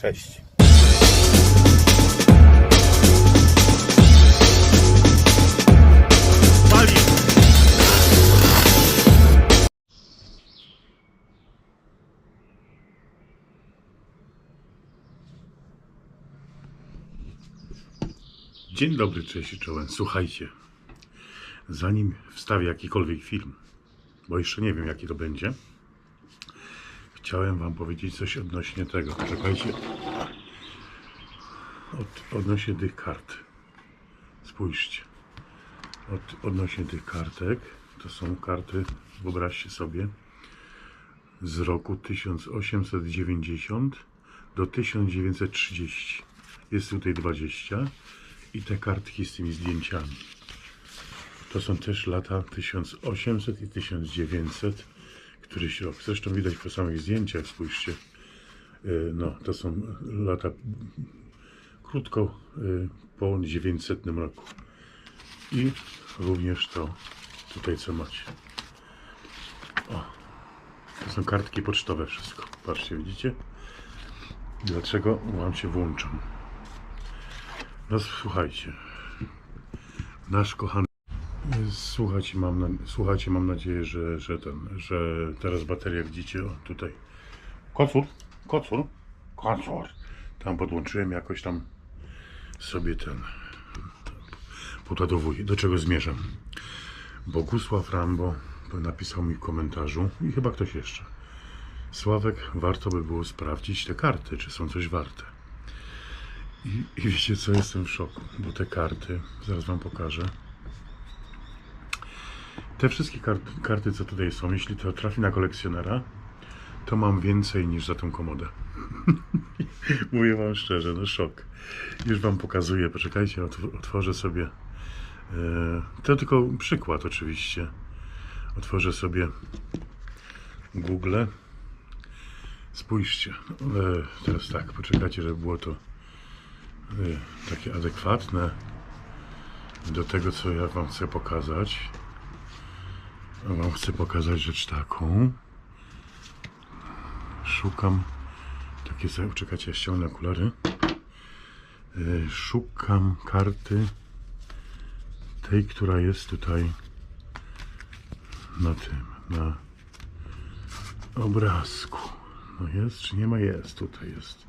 Cześć. Dzień dobry, cześć czołem. Słuchajcie, zanim wstawię jakikolwiek film, bo jeszcze nie wiem jaki to będzie, chciałem Wam powiedzieć coś odnośnie tego. Czekajcie. Od, odnośnie tych kart. Spójrzcie. Od, odnośnie tych kartek. To są karty, wyobraźcie sobie, z roku 1890 do 1930. Jest tutaj 20 i te kartki z tymi zdjęciami. To są też lata 1800 i 1900, któryś rok. Zresztą widać po samych zdjęciach, spójrzcie. Yy, No, to są lata krótko yy, po 900 roku. I również to tutaj co macie. O, to są kartki pocztowe wszystko. Patrzcie, widzicie? Dlaczego Wam się włączam? No słuchajcie. Nasz kochany Słuchajcie, mam, na, słuchajcie, mam nadzieję, że, że ten, że teraz bateria widzicie, o tutaj. Kocur, kocur, kocur. Tam podłączyłem jakoś tam sobie ten podładowuję. Do czego zmierzam? Bogusław Rambo napisał mi w komentarzu i chyba ktoś jeszcze. Sławek, warto by było sprawdzić te karty, czy są coś warte. I, i wiecie co, jestem w szoku, bo te karty, zaraz wam pokażę. Te wszystkie karty, karty, co tutaj są, jeśli to trafi na kolekcjonera, to mam więcej niż za tą komodę. Mówię wam szczerze, no szok. Już wam pokazuję, poczekajcie, otw- otworzę sobie. e, To tylko przykład oczywiście. Otworzę sobie Google. Spójrzcie. E, Teraz tak, poczekajcie, żeby było to e, takie adekwatne do tego, co ja wam chcę pokazać. Ja Wam chcę pokazać rzecz taką. Szukam takie sobie, czekajcie, ja ściągnę okulary. E, Szukam karty tej, która jest tutaj na tym, na obrazku. No jest, czy nie ma? Jest, tutaj jest.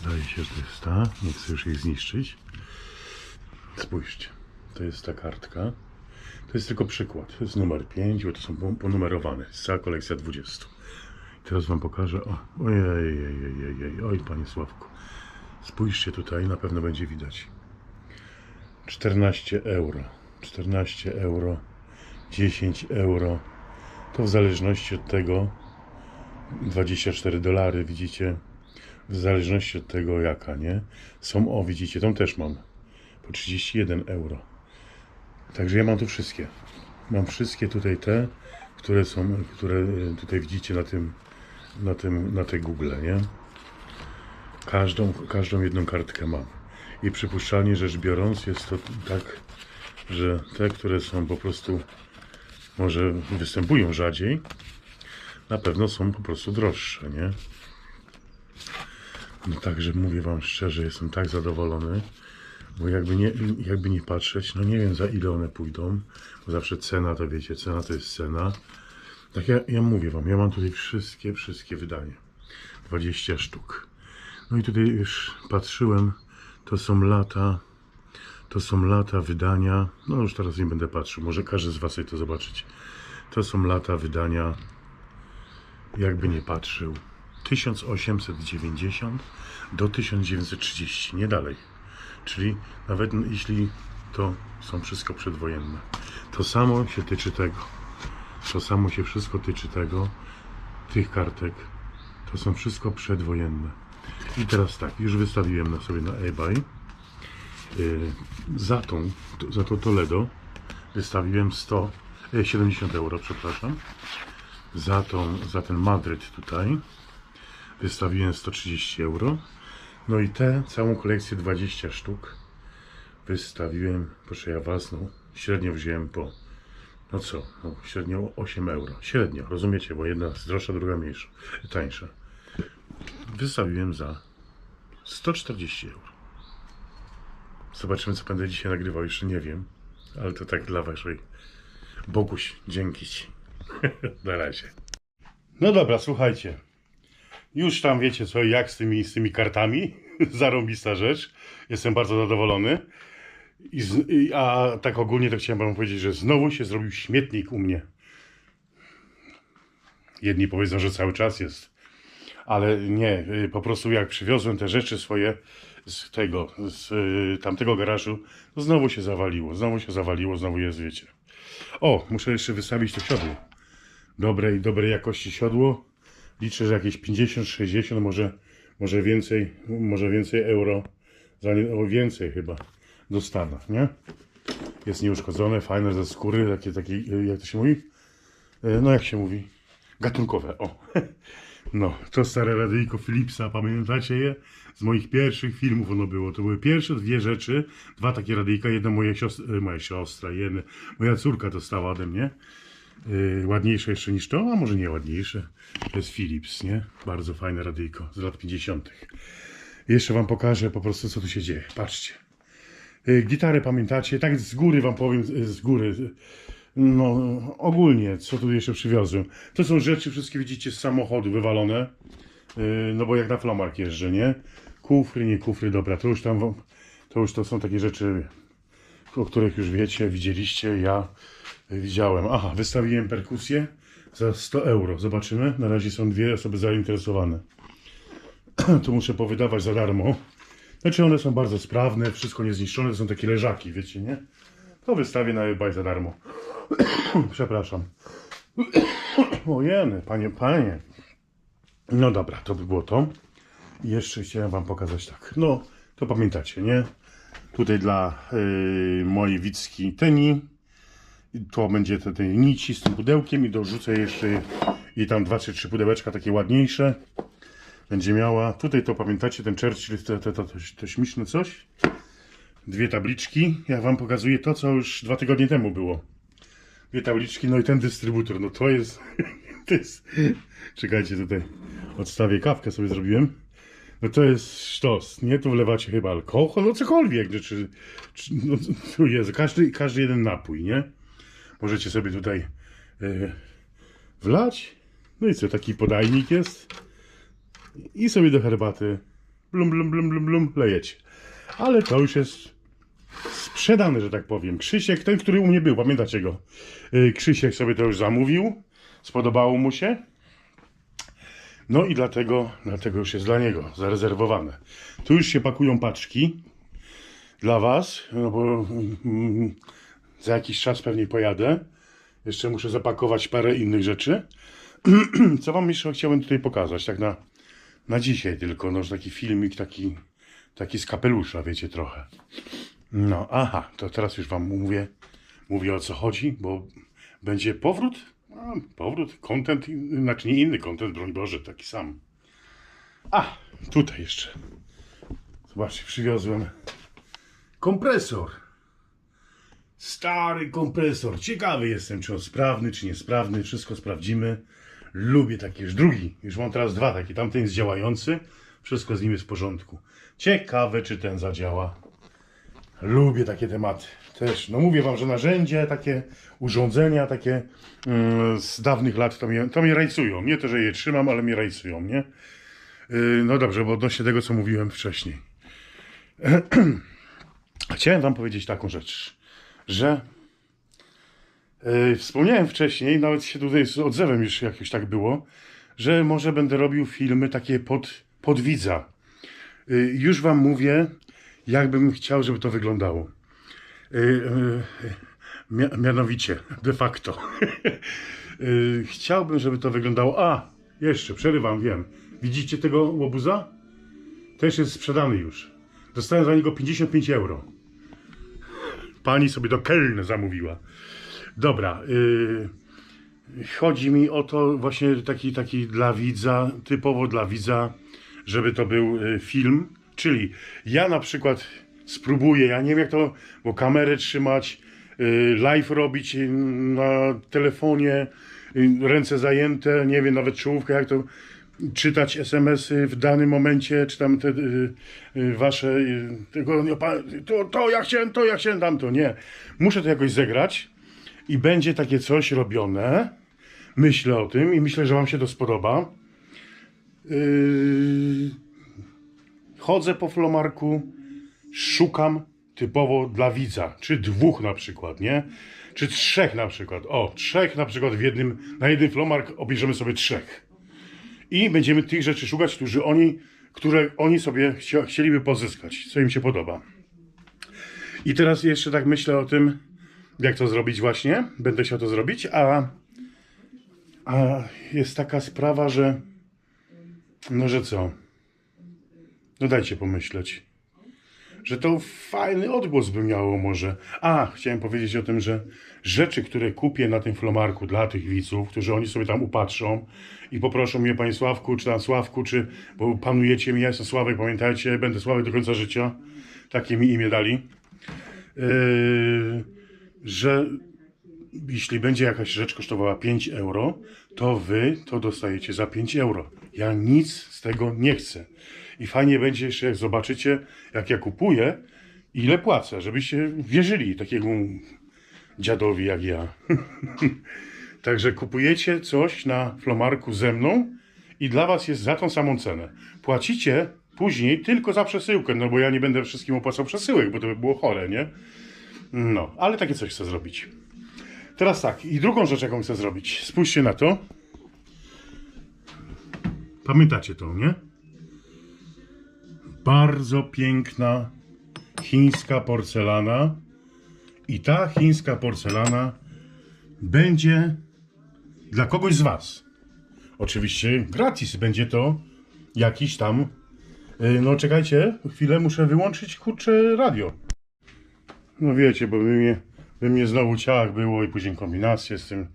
Zdaje się, że to jest ta. Nie chcę już jej zniszczyć. Spójrzcie, to jest ta kartka. To jest tylko przykład. To jest numer 5, bo to są pon- ponumerowane. Jest cała kolekcja 20. I teraz Wam pokażę. O, ojej, ojej, ojej, oj, Panie Sławku. Spójrzcie tutaj, na pewno będzie widać. 14 euro. 14 euro. 10 euro. To w zależności od tego 24 dolary, widzicie? W zależności od tego jaka, nie? Są, o widzicie, tą też mam. Po 31 euro. Także ja mam tu wszystkie. Mam wszystkie tutaj te, które są, które e, tutaj widzicie na tym, na tym, na tej Google, nie? Każdą, każdą jedną kartkę mam. I przypuszczalnie rzecz biorąc jest to tak, że te, które są po prostu może występują rzadziej, na pewno są po prostu droższe, nie? No także mówię Wam szczerze, jestem tak zadowolony, bo jakby nie, jakby nie patrzeć, no nie wiem za ile one pójdą, bo zawsze cena to wiecie, cena to jest cena. Tak ja, ja mówię Wam, ja mam tutaj wszystkie, wszystkie wydania, 20 sztuk. No i tutaj już patrzyłem, to są lata, to są lata wydania, no już teraz nie będę patrzył, może każdy z Was chce to zobaczyć. To są lata wydania, jakby nie patrzył, 1890 do 1930, nie dalej. Czyli nawet jeśli to są wszystko przedwojenne. To samo się tyczy tego. To samo się wszystko tyczy tego, tych kartek. To są wszystko przedwojenne. I teraz tak, już wystawiłem na sobie na eBay. Yy, za tą, za to Toledo wystawiłem 100, e, 70 euro, przepraszam. Za, tą, za ten Madryt tutaj wystawiłem 130 euro. No i tę całą kolekcję 20 sztuk wystawiłem, proszę ja własną, średnio wziąłem po, no co, no średnio 8 euro. Średnio, rozumiecie, bo jedna jest droższa, druga mniejsza, tańsza. Wystawiłem za 140 euro. Zobaczymy, co będę dzisiaj nagrywał. Jeszcze nie wiem. Ale to tak dla waszej. Boguś, dzięki ci. Na razie. No dobra, słuchajcie. Już tam wiecie co jak z tymi, z tymi kartami. Zarąbista rzecz. Jestem bardzo zadowolony. I z, i, a tak ogólnie to chciałem wam powiedzieć, że znowu się zrobił śmietnik u mnie. Jedni powiedzą, że cały czas jest. Ale nie, y, po prostu jak przywiozłem te rzeczy swoje z tego, z y, tamtego garażu, to znowu się zawaliło, znowu się zawaliło, znowu jest, wiecie. O, muszę jeszcze wystawić to siodło. Dobrej, dobrej jakości siodło. Liczę, że jakieś 50, 60, może, może więcej, może więcej euro, za nie, o więcej chyba dostanę, nie? Jest nieuszkodzone, fajne ze skóry, takie, takie, jak to się mówi? E, No jak się mówi? Gatunkowe, o. No, to stare radyjko Philipsa, pamiętacie je? Z moich pierwszych filmów ono było. To były pierwsze dwie rzeczy, dwa takie radyjka, jedno moja siostra, moja siostra, jedno, moja córka dostała ode mnie. Yy, ładniejsze jeszcze niż to, a może nie ładniejsze. To jest Philips, nie? Bardzo fajne radyjko z lat 50. Jeszcze wam pokażę po prostu, co tu się dzieje. Patrzcie. Yy, Gitary pamiętacie? Tak z góry wam powiem, z- z góry. No, ogólnie, co tu jeszcze przywiozłem. To są rzeczy, wszystkie widzicie, z samochodu wywalone. No bo jak na flomark jeżdżę, nie? Kufry, nie kufry, dobra, to już tam, to już to są takie rzeczy, o których już wiecie, widzieliście, ja widziałem. Aha, wystawiłem perkusję za 100 euro. Zobaczymy. Na razie są dwie osoby zainteresowane. tu muszę powydawać za darmo. Znaczy one są bardzo sprawne, wszystko niezniszczone, to są takie leżaki, wiecie, nie? To wystawię na eBay za darmo. Przepraszam. Ojeny, panie, panie. No dobra, to by było to. I jeszcze chciałem wam pokazać tak. No, to pamiętacie, nie? Tutaj dla yy, mojej Wicki Teni. To będzie te, te nici z tym pudełkiem i dorzucę jeszcze i tam dwa czy trzy pudełeczka takie ładniejsze. Będzie miała. Tutaj to pamiętacie, ten Churchill, to, to, to, to, śmieszne coś. Dwie tabliczki. Ja wam pokazuję to, co już dwa tygodnie temu było. Dwie tabliczki, no i ten dystrybutor, no to jest, to jest, czekajcie tutaj, odstawię kawkę sobie zrobiłem, no to jest sztos, nie? Tu wlewacie chyba alkohol, no cokolwiek, czy, czy, czy no, tu jest, każdy, każdy jeden napój, nie? Możecie sobie tutaj e, wlać, no i co, taki podajnik jest i sobie do herbaty blum, blum, blum, blum, blum, lejecie. Ale to już jest sprzedany, że tak powiem. Krzysiek, ten, który u mnie był, pamiętacie go? Yy, Krzysiek sobie to już zamówił, spodobało mu się. No i dlatego, dlatego już jest dla niego zarezerwowane. Tu już się pakują paczki dla Was, no bo mm, za jakiś czas pewnie pojadę. Jeszcze muszę zapakować parę innych rzeczy. Co Wam jeszcze chciałem tutaj pokazać, tak na, na dzisiaj tylko, no, taki filmik, taki, taki z kapelusza, wiecie, trochę. No, aha, to teraz już wam mówię, mówię o co chodzi, bo będzie powrót, a, powrót, content, in- znaczy nie inny content, broń Boże, taki sam. A, tutaj jeszcze, zobaczcie, przywiozłem kompresor. Stary kompresor. Ciekawy jestem, czy on sprawny, czy niesprawny, wszystko sprawdzimy. Lubię takie, już drugi, już mam teraz dwa takie, tamten jest działający, wszystko z nim jest w porządku. Ciekawe, czy ten zadziała. Lubię takie tematy. Też, no mówię wam, że narzędzia, takie urządzenia, takie mm, z dawnych lat to mnie, to mnie rajcują. Nie to, że je trzymam, ale mnie rajcują, nie? Yy, no dobrze, bo odnośnie tego, co mówiłem wcześniej. Chciałem wam powiedzieć taką rzecz, że yy, wspomniałem wcześniej, nawet się tutaj z odzewem już jakoś tak było, że może będę robił filmy takie pod, pod widza. Yy, już wam mówię, jakbym chciał, żeby to wyglądało. Yy, mia- mianowicie, de facto. Chciałbym, żeby to wyglądało. A, jeszcze, przerywam, wiem. Widzicie tego łobuza? Też jest sprzedany już. Dostałem za niego 55 euro. Pani sobie do Kelny zamówiła. Dobra. Yy, chodzi mi o to właśnie taki, taki dla widza, typowo dla widza, żeby to był y, film. Czyli ja na przykład spróbuję, ja nie wiem jak to, bo kamerę trzymać, y, live robić y, na telefonie, ręce zajęte, nie wiem nawet czołówkę jak to. Czytać SMS-y w danym momencie, czy tam te y, y, wasze, y, tego, to, to ja chciałem, to ja chciałem, tamto, nie. Muszę to jakoś zegrać i będzie takie coś robione. Myślę o tym i myślę, że wam się to spodoba. Yy, chodzę po flomarku, szukam typowo dla widza, czy dwóch na przykład, nie? Czy trzech na przykład. O, trzech na przykład w jednym, na jeden flomark obejrzymy sobie trzech. I będziemy tych rzeczy szukać, którzy oni, które oni sobie chcieliby pozyskać, co im się podoba. I teraz jeszcze tak myślę o tym, jak to zrobić właśnie. Będę chciał to zrobić, a, a jest taka sprawa, że no, że co? No dajcie pomyśleć. Że to fajny odgłos by miało może. A, chciałem powiedzieć o tym, że rzeczy, które kupię na tym flomarku dla tych widzów, którzy oni sobie tam upatrzą i poproszą mnie, panie Sławku, czy tam Sławku, czy, bo panujecie mnie, ja jestem Sławek, pamiętajcie, będę Sławek do końca życia. Takie mi imię dali. Yy, że jeśli będzie jakaś rzecz kosztowała 5 euro, to wy to dostajecie za 5 euro. Ja nic z tego nie chcę. I fajnie będzie jeszcze, jak zobaczycie, jak ja kupuję, ile płacę, żebyście wierzyli takiemu dziadowi jak ja. Także kupujecie coś na flomarku ze mną i dla was jest za tą samą cenę. Płacicie później tylko za przesyłkę, no bo ja nie będę wszystkim opłacał przesyłek, bo to by było chore, nie? No, ale takie coś chcę zrobić. Teraz tak, i drugą rzecz, jaką chcę zrobić. Spójrzcie na to. Pamiętacie to, nie? Bardzo piękna chińska porcelana. I ta chińska porcelana będzie dla kogoś z Was. Oczywiście gratis będzie to jakiś tam. yy, No czekajcie, chwilę muszę wyłączyć kurczę radio. No wiecie, bo by mnie, by mnie znowu ciach było i później kombinacje z tym.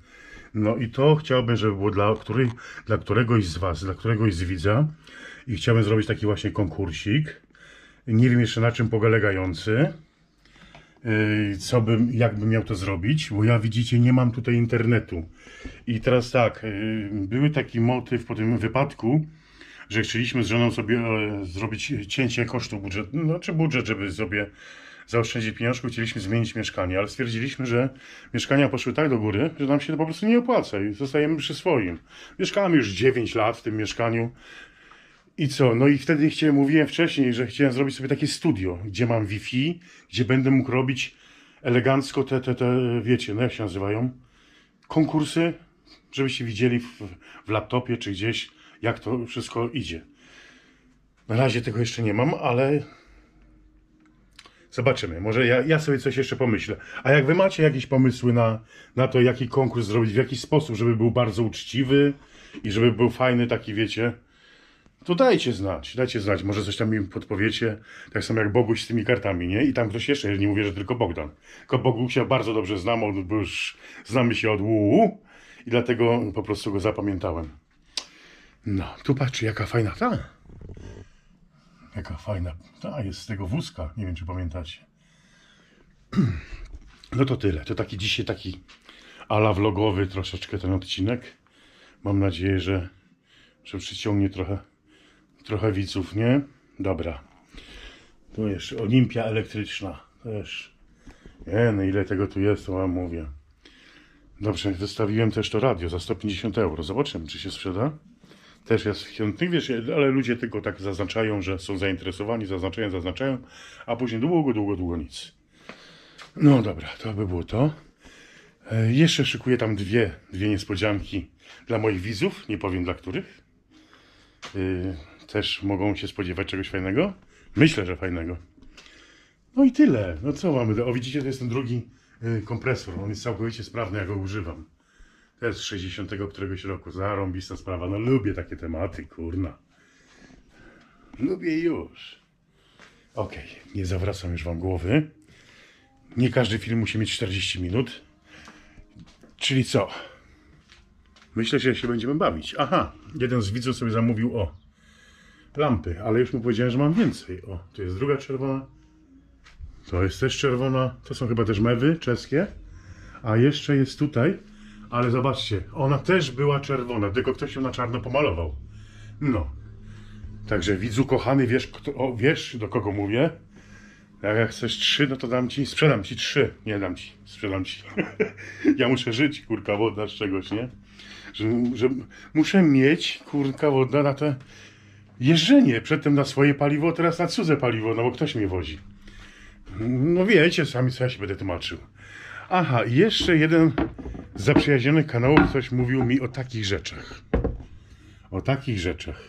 No i to chciałbym, żeby było dla, której, dla któregoś z Was, dla któregoś z widza. I chciałbym zrobić taki właśnie konkursik. Nie wiem jeszcze na czym polegający. Yy, Co bym, jak bym miał to zrobić, bo ja widzicie, nie mam tutaj internetu. I teraz tak, yy, były taki motyw po tym wypadku, że chcieliśmy z żoną sobie e, zrobić cięcie kosztu budżetu, no czy budżet, żeby sobie zaoszczędzić pieniążków, chcieliśmy zmienić mieszkanie, ale stwierdziliśmy, że mieszkania poszły tak do góry, że nam się to po prostu nie opłaca i zostajemy przy swoim. Mieszkamy już 9 lat w tym mieszkaniu. I co? No i wtedy chciałem, mówiłem wcześniej, że chciałem zrobić sobie takie studio, gdzie mam Wi-Fi, gdzie będę mógł robić elegancko te, te, te wiecie, no jak się nazywają? Konkursy, żebyście widzieli w, w laptopie czy gdzieś, jak to wszystko idzie. Na razie tego jeszcze nie mam, ale zobaczymy. Może ja, ja sobie coś jeszcze pomyślę. A jak wy macie jakieś pomysły na, na to, jaki konkurs zrobić, w jaki sposób, żeby był bardzo uczciwy i żeby był fajny taki, wiecie, to dajcie znać, dajcie znać, może coś tam mi podpowiecie, tak samo jak Boguś z tymi kartami, nie? I tam ktoś jeszcze, nie mówię, że tylko Bogdan. Tylko Bogusia bardzo dobrze znam, bo już znamy się od UU i dlatego po prostu go zapamiętałem. No, tu patrzcie, jaka fajna ta. Jaka fajna, ta jest z tego wózka, nie wiem czy pamiętacie. No to tyle, to taki dzisiaj taki ala vlogowy troszeczkę ten odcinek. Mam nadzieję, że, że przyciągnie trochę trochę widzów, nie? Dobra. Tu jeszcze Olimpia elektryczna. Też. Nie, no ile tego tu jest, to wam mówię. Dobrze, wystawiłem też to radio za 150 euro. Zobaczymy, czy się sprzeda. Też jest chętnych, wiesz, ale ludzie tylko tak zaznaczają, że są zainteresowani, zaznaczają, zaznaczają, a później długo, długo, długo nic. No dobra, to by było to. E, jeszcze szykuję tam dwie, dwie niespodzianki dla moich widzów, nie powiem dla których. Y, też mogą się spodziewać czegoś fajnego? Myślę, że fajnego. No i tyle. No co mamy? O, widzicie, to jest ten drugi y, kompresor. On jest całkowicie sprawny, ja go używam. To jest z 60 któregoś roku. Zarąbista sprawa. No lubię takie tematy, kurna. Lubię już. Okej, nie zawracam już wam głowy. Nie każdy film musi mieć 40 minut. Czyli co? Myślę, że się będziemy bawić. Aha, jeden z widzów sobie zamówił o lampy, ale już mu powiedziałem, że mam więcej. O, tu jest druga czerwona. To jest też czerwona. To są chyba też mewy czeskie. A jeszcze jest tutaj. Ale zobaczcie, ona też była czerwona, tylko ktoś ją na czarno pomalował. No. Także widzu kochany, wiesz, kto, o, wiesz do kogo mówię? Jak chcesz trzy, no to dam ci, sprzedam ci trzy. Nie dam ci, sprzedam ci. ja muszę żyć, kurka wodna z czegoś, nie? Że, że muszę mieć, kurka wodna, na te jeżdżenie. Przedtem na swoje paliwo, teraz na cudze paliwo, no bo ktoś mnie wozi. No wiecie sami, co ja się będę tłumaczył. Aha, jeszcze jeden z zaprzyjaźnionych kanałów coś mówił mi o takich rzeczach. O takich rzeczach.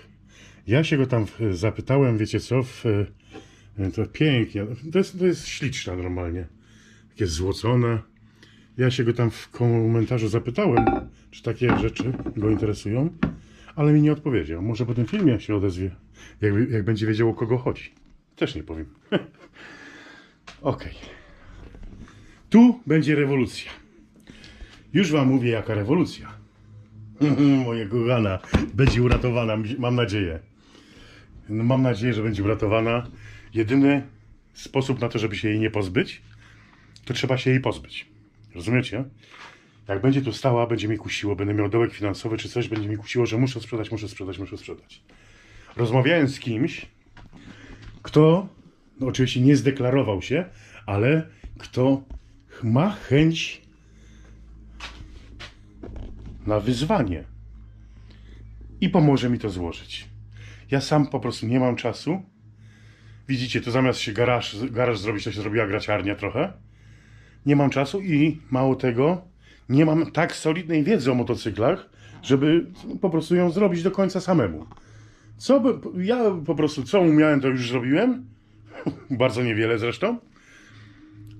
Ja się go tam w- zapytałem, wiecie co, w, e, to pięknie, to jest, to jest śliczne normalnie, takie złocone. Ja się go tam w komentarzu zapytałem, czy takie rzeczy go interesują, ale mi nie odpowiedział. Może po tym filmie się odezwie, jak, jak będzie wiedział o kogo chodzi. Też nie powiem. Okej. Tu będzie rewolucja. Już wam mówię, jaka rewolucja. Moje kochana będzie uratowana, mam nadzieję. No, mam nadzieję, że będzie uratowana. Jedyny sposób na to, żeby się jej nie pozbyć, to trzeba się jej pozbyć. Rozumiecie? Jak będzie tu stała, będzie mi kusiło, będę miał dołek finansowy czy coś, będzie mi kusiło, że muszę sprzedać, muszę sprzedać, muszę sprzedać. Rozmawiałem z kimś, kto no oczywiście nie zdeklarował się, ale kto ma chęć na wyzwanie i pomoże mi to złożyć. Ja sam po prostu nie mam czasu. Widzicie, to zamiast się garaż, garaż zrobić, to się zrobiła graciarnia trochę. Nie mam czasu i mało tego, nie mam tak solidnej wiedzy o motocyklach, żeby po prostu ją zrobić do końca samemu. Co by, ja po prostu co umiałem, to już zrobiłem. Bardzo niewiele zresztą.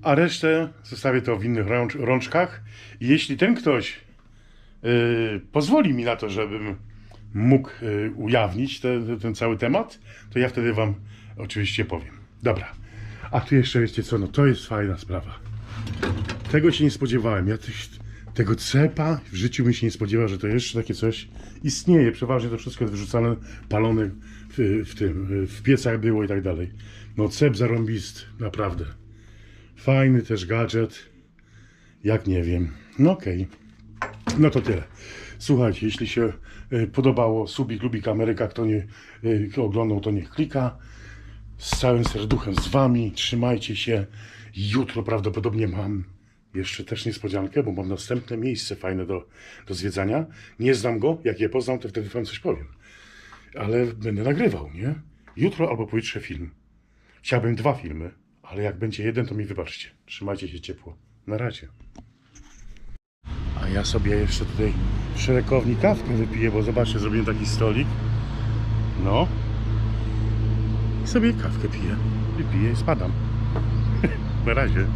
A resztę zostawię to w innych rącz, rączkach. I jeśli ten ktoś yy, pozwoli mi na to, żebym mógł yy, ujawnić te, te, ten cały temat, to ja wtedy wam oczywiście powiem. Dobra. A tu jeszcze wiecie co, no to jest fajna sprawa. Tego się nie spodziewałem. Ja też, tego cepa w życiu bym się nie spodziewał, że to jeszcze takie coś istnieje. Przeważnie to wszystko jest wyrzucane, palone w, w tym, w piecach było i tak dalej. No cep zarąbist, naprawdę. Fajny też gadżet. Jak nie wiem. No okej. No to tyle. Słuchajcie, jeśli się y, podobało, subik, lubik Ameryka, kto nie kto oglądał, to niech klika. Z całym serduchem z wami. Trzymajcie się. Jutro prawdopodobnie mam jeszcze też niespodziankę, bo mam następne miejsce fajne do, do zwiedzania. Nie znam go. Jak je poznam, to wtedy wam coś powiem. Ale będę nagrywał, nie? Jutro albo pojutrze film. Chciałbym dwa filmy, ale jak będzie jeden, to mi wybaczcie. Trzymajcie się ciepło. Na razie. A ja sobie jeszcze tutaj szerekowni kawkę wypiję, bo zobaczcie, zrobiłem taki stolik. No. I sobie kawkę piję. Wypiję i spadam. Na razie.